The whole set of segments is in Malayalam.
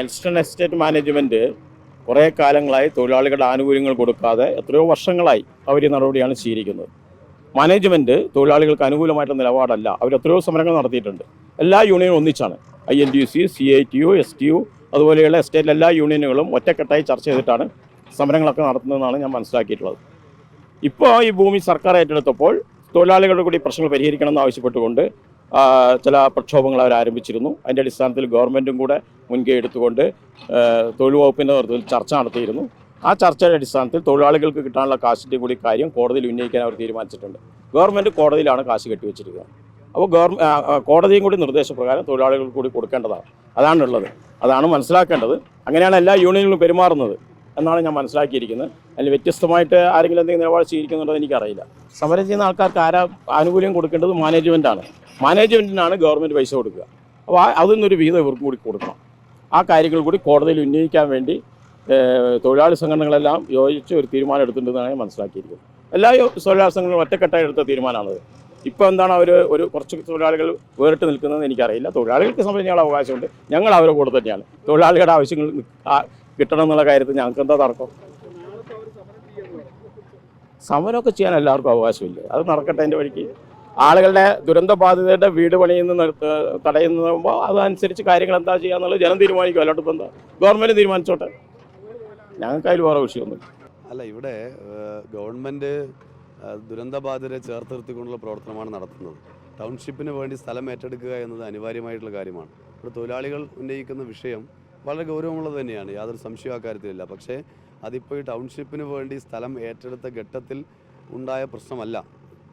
എൽസ്റ്റൺ എസ്റ്റേറ്റ് മാനേജ്മെന്റ് കുറേ കാലങ്ങളായി തൊഴിലാളികളുടെ ആനുകൂല്യങ്ങൾ കൊടുക്കാതെ എത്രയോ വർഷങ്ങളായി അവർ ഈ നടപടിയാണ് സ്വീകരിക്കുന്നത്. മാനേജ്മെന്റ് തൊഴിലാളികൾക്ക് അനുകൂലമായിട്ടുള്ള നിലപാടല്ല. അവർ എത്രയോ സമരങ്ങൾ നടത്തിയിട്ടുണ്ട്. എല്ലാ യൂണിയനും ഒന്നിച്ചാണ്. I N T U C C I T U S T U അതുപോലെയുള്ള എസ്റ്റേറ്റിലെ എല്ലാ യൂണിയനുകളും ഒറ്റക്കെട്ടായി ചർച്ച ചെയ്തിട്ടാണ് സമരങ്ങളൊക്കെ നടത്തുന്നതെന്നാണ് ഞാൻ മനസ്സിലാക്കിയിട്ടുള്ളത്. ഇപ്പോൾ ഈ ഭൂമി സർക്കാർ ഏറ്റെടുത്തപ്പോൾ തൊഴിലാളികളുടെ കൂടി പ്രശ്നങ്ങൾ പരിഹരിക്കണമെന്ന് ആവശ്യപ്പെട്ടുകൊണ്ട് ചില പ്രക്ഷോഭങ്ങൾ അവർ ആരംഭിച്ചിരുന്നു. അതിന്റെ അടിസ്ഥാനത്തിൽ ഗവൺമെന്റും കൂടെ മുൻകൈ എടുത്തുകൊണ്ട് തൊഴിൽ വകുപ്പിന്റെ നേതൃത്വത്തിൽ ചർച്ച നടത്തിയിരുന്നു. ആ ചർച്ചയുടെ അടിസ്ഥാനത്തിൽ തൊഴിലാളികൾക്ക് കിട്ടാനുള്ള കാശിന്റെ കൂടി കാര്യം കോടതിയിൽ ഉന്നയിക്കാൻ അവർ തീരുമാനിച്ചിട്ടുണ്ട്. ഗവൺമെന്റ് കോടതിയിലാണ് കാശ് കെട്ടിവെച്ചിരിക്കുന്നത്. അപ്പോൾ ഗവൺമെന്റ് കോടതിയും കൂടി നിർദ്ദേശപ്രകാരം തൊഴിലാളികൾക്ക് കൂടി കൊടുക്കേണ്ടതാണ്. അതാണുള്ളത്. അതാണ് മനസ്സിലാക്കേണ്ടത്. അങ്ങനെയാണ് എല്ലാ യൂണിയനുകളും പെരുമാറുന്നത് എന്നാണ് ഞാൻ മനസ്സിലാക്കിയിരിക്കുന്നത്. അതിൽ വ്യത്യസ്തമായിട്ട് ആരെങ്കിലും എന്തെങ്കിലും നിലപാട് സ്വീകരിക്കുന്നുണ്ടോ എനിക്കറിയില്ല. സമരം ചെയ്യുന്ന ആൾക്കാർക്ക് ആരാ ആനുകൂല്യം കൊടുക്കേണ്ടത് മാനേജ്മെന്റാണ് മാനേജ്മെന്റിനാണ് ഗവൺമെന്റ് പൈസ കൊടുക്കുക. അപ്പോൾ അതിൽ നിന്നൊരു വിഹിതം ഇവർക്ക് കൂടി കൊടുക്കണം. ആ കാര്യങ്ങൾ കൂടി കോടതിയിൽ ഉന്നയിക്കാൻ വേണ്ടി തൊഴിലാളി സംഘടനകളെല്ലാം യോജിച്ച് ഒരു തീരുമാനം എടുത്തിട്ടുണ്ടെന്നാണ് ഞാൻ മനസ്സിലാക്കിയിരിക്കുന്നത്. എല്ലാ തൊഴിലാളി സംഘടനകളും ഒറ്റക്കെട്ടായി എടുത്ത തീരുമാനമാണത്. ഇപ്പോൾ എന്താണ് അവർ ഒരു കുറച്ച് തൊഴിലാളികൾ വേറിട്ട് നിൽക്കുന്നതെന്ന് എനിക്കറിയില്ല. തൊഴിലാളികൾക്ക് സംബന്ധിച്ച് ഞങ്ങൾ അവകാശമുണ്ട്. ഞങ്ങൾ അവരെ കൂടെ തന്നെയാണ്. തൊഴിലാളികളുടെ ആവശ്യങ്ങൾ കിട്ടണം എന്നുള്ള കാര്യത്തിൽ ഞങ്ങൾക്ക് എന്താ തർക്കം? സമരമൊക്കെ ചെയ്യാൻ എല്ലാവർക്കും അവകാശമില്ല? അത് നടക്കട്ടെ അതിന്റെ വഴിക്ക്. ആളുകളുടെ ദുരന്ത ബാധിതരുടെ വീട് പണിയുന്ന തടയുമ്പോൾ അതനുസരിച്ച് കാര്യങ്ങൾ എന്താ ചെയ്യാന്നുള്ളത് ജനം തീരുമാനിക്കും. അല്ലാണ്ട് ഇപ്പം എന്താ? തീരുമാനിച്ചോട്ടെ. ഞങ്ങൾക്ക് അതിൽ വേറെ വിഷയമൊന്നും അല്ല ഇവിടെ ഗവൺമെന്റ് ദുരന്തബാധിതരെ ചേർത്ത് നിർത്തിക്കൊണ്ടുള്ള പ്രവർത്തനമാണ് നടത്തുന്നത്. ടൗൺഷിപ്പിന് വേണ്ടി സ്ഥലം ഏറ്റെടുക്കുക എന്നത് അനിവാര്യമായിട്ടുള്ള കാര്യമാണ്. ഇവിടെ തൊഴിലാളികൾ ഉന്നയിക്കുന്ന വിഷയം വളരെ ഗൗരവമുള്ളത് തന്നെയാണ്. യാതൊരു സംശയവും അക്കാര്യത്തിലില്ല പക്ഷേ അതിപ്പോൾ ഈ ടൗൺഷിപ്പിന് വേണ്ടി സ്ഥലം ഏറ്റെടുത്ത ഘട്ടത്തിൽ ഉണ്ടായ പ്രശ്നമല്ല.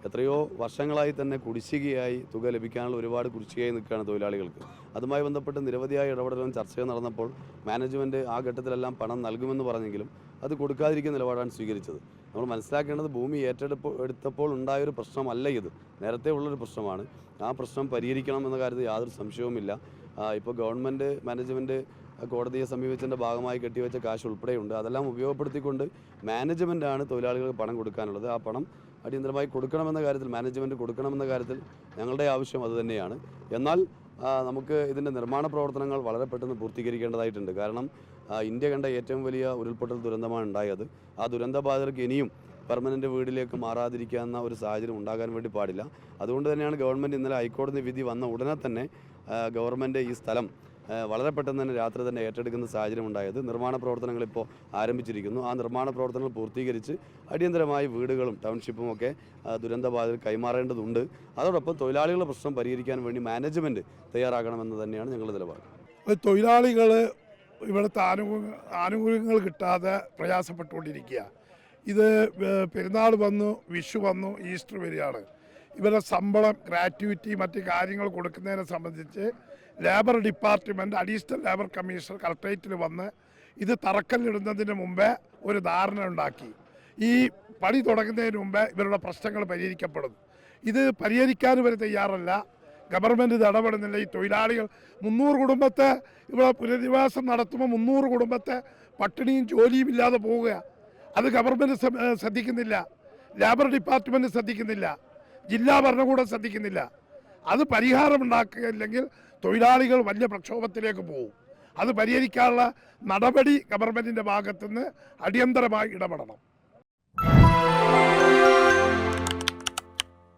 എത്രയോ വർഷങ്ങളായി തന്നെ കുടിശ്ശികയായി തുക ലഭിക്കാനുള്ള ഒരുപാട് കുടിശ്ശികയായി നിൽക്കുകയാണ് തൊഴിലാളികൾക്ക്. അതുമായി ബന്ധപ്പെട്ട് നിരവധിയായ ഇടപെടലും ചർച്ചകൾ നടന്നപ്പോൾ മാനേജ്മെന്റ് ആ ഘട്ടത്തിലെല്ലാം പണം നൽകുമെന്ന് പറഞ്ഞെങ്കിലും അത് കൊടുക്കാതിരിക്കുന്ന നിലപാടാണ് സ്വീകരിച്ചത്. നമ്മൾ മനസ്സിലാക്കേണ്ടത് ഭൂമി ഏറ്റെടുപ്പ് എടുത്തപ്പോൾ ഉണ്ടായൊരു പ്രശ്നമല്ല ഇത്. നേരത്തെ ഉള്ളൊരു പ്രശ്നമാണ്. ആ പ്രശ്നം പരിഹരിക്കണം എന്ന കാര്യത്തിൽ യാതൊരു സംശയവുമില്ല. ഇപ്പോൾ ഗവൺമെന്റ് മാനേജ്മെന്റ് കോടതിയെ സമീപിച്ചതിന്റെ ഭാഗമായി കെട്ടിവെച്ച കാശ് ഉൾപ്പെടെയുണ്ട്. അതെല്ലാം ഉപയോഗപ്പെടുത്തിക്കൊണ്ട് മാനേജ്മെന്റാണ് തൊഴിലാളികൾക്ക് പണം കൊടുക്കാനുള്ളത്. ആ പണം അടിയന്തരമായി കൊടുക്കണമെന്ന കാര്യത്തിൽ മാനേജ്മെന്റ് കൊടുക്കണമെന്ന കാര്യത്തിൽ ഞങ്ങളുടെ ആവശ്യം അതുതന്നെയാണ് എന്നാൽ നമുക്ക് ഇതിന്റെ നിർമ്മാണ പ്രവർത്തനങ്ങൾ വളരെ പെട്ടെന്ന് പൂർത്തീകരിക്കേണ്ടതായിട്ടുണ്ട്. കാരണം ഇന്ത്യ കണ്ട ഏറ്റവും വലിയ ഉരുൾപൊട്ടൽ ദുരന്തമാണ് ഉണ്ടായത്. ആ ദുരന്തബാധിതർക്ക് ഇനിയും പെർമനന്റ് വീടിലേക്ക് മാറാതിരിക്കാവുന്ന ഒരു സാഹചര്യം ഉണ്ടാകാൻ വേണ്ടി പാടില്ല. അതുകൊണ്ട് തന്നെയാണ് ഗവൺമെന്റ് ഇന്നലെ ഹൈക്കോടതി വിധി വന്ന ഉടനെ തന്നെ ഗവൺമെന്റ് ഈ സ്ഥലം വളരെ പെട്ടെന്ന് തന്നെ രാത്രി തന്നെ ഏറ്റെടുക്കുന്ന സാഹചര്യം ഉണ്ടായത്. നിർമ്മാണ പ്രവർത്തനങ്ങൾ ഇപ്പോൾ ആരംഭിച്ചിരിക്കുന്നു. ആ നിർമ്മാണ പ്രവർത്തനങ്ങൾ പൂർത്തീകരിച്ച് അടിയന്തരമായി വീടുകളും ടൗൺഷിപ്പും ഒക്കെ ദുരന്തബാധിതർ കൈമാറേണ്ടതുണ്ട്. അതോടൊപ്പം തൊഴിലാളികളുടെ പ്രശ്നം പരിഹരിക്കാൻ വേണ്ടി മാനേജ്മെന്റ് തയ്യാറാകണമെന്ന് തന്നെയാണ് ഞങ്ങളുടെ നിലപാട്. തൊഴിലാളികൾ ഇവിടുത്തെ ആനുകൂല്യ ആനുകൂല്യങ്ങൾ കിട്ടാതെ പ്രയാസപ്പെട്ടുകൊണ്ടിരിക്കുക. ഇത് പെരുന്നാൾ വന്നു വിഷു വന്നു ഈസ്റ്റർ വരികയാണ്. ഇവരുടെ ശമ്പളം ഗ്രാറ്റുവിറ്റി മറ്റ് കാര്യങ്ങൾ കൊടുക്കുന്നതിനെ സംബന്ധിച്ച് labour department additional labour commissioner കളക്ട്രേറ്റിൽ വന്ന് ഇത് തറക്കല്ലിടുന്നതിന് മുമ്പേ ഒരു ധാരണ ഉണ്ടാക്കി. ഈ പണി തുടങ്ങുന്നതിന് മുമ്പേ ഇവരുടെ പ്രശ്നങ്ങൾ പരിഹരിക്കപ്പെടും ഇത് പരിഹരിക്കാൻ ഇവർ തയ്യാറല്ല. ഗവൺമെന്റ് ഇത് ഇടപെടുന്നില്ല. ഈ തൊഴിലാളികൾ മുന്നൂറ് കുടുംബത്തെ ഇവിടെ പുനരധിവാസം നടത്തുമ്പോൾ മുന്നൂറ് കുടുംബത്തെ പട്ടിണിയും ജോലിയും ഇല്ലാതെ പോവുക അത് ഗവൺമെന്റ് ശ്രദ്ധിക്കുന്നില്ല. ലേബർ ഡിപ്പാർട്ട്മെന്റ് ശ്രദ്ധിക്കുന്നില്ല. ജില്ലാ ഭരണകൂടം ശ്രദ്ധിക്കുന്നില്ല. അത് പരിഹാരമുണ്ടാക്കുകയില്ലെങ്കിൽ തൊഴിലാളികൾ വലിയ പ്രക്ഷോഭത്തിലേക്ക് പോകും. അത് പരിഹരിക്കാനുള്ള നടപടി ഗവൺമെന്റിന്റെ ഭാഗത്തുനിന്ന് അടിയന്തരമായി ഇടപെടണം.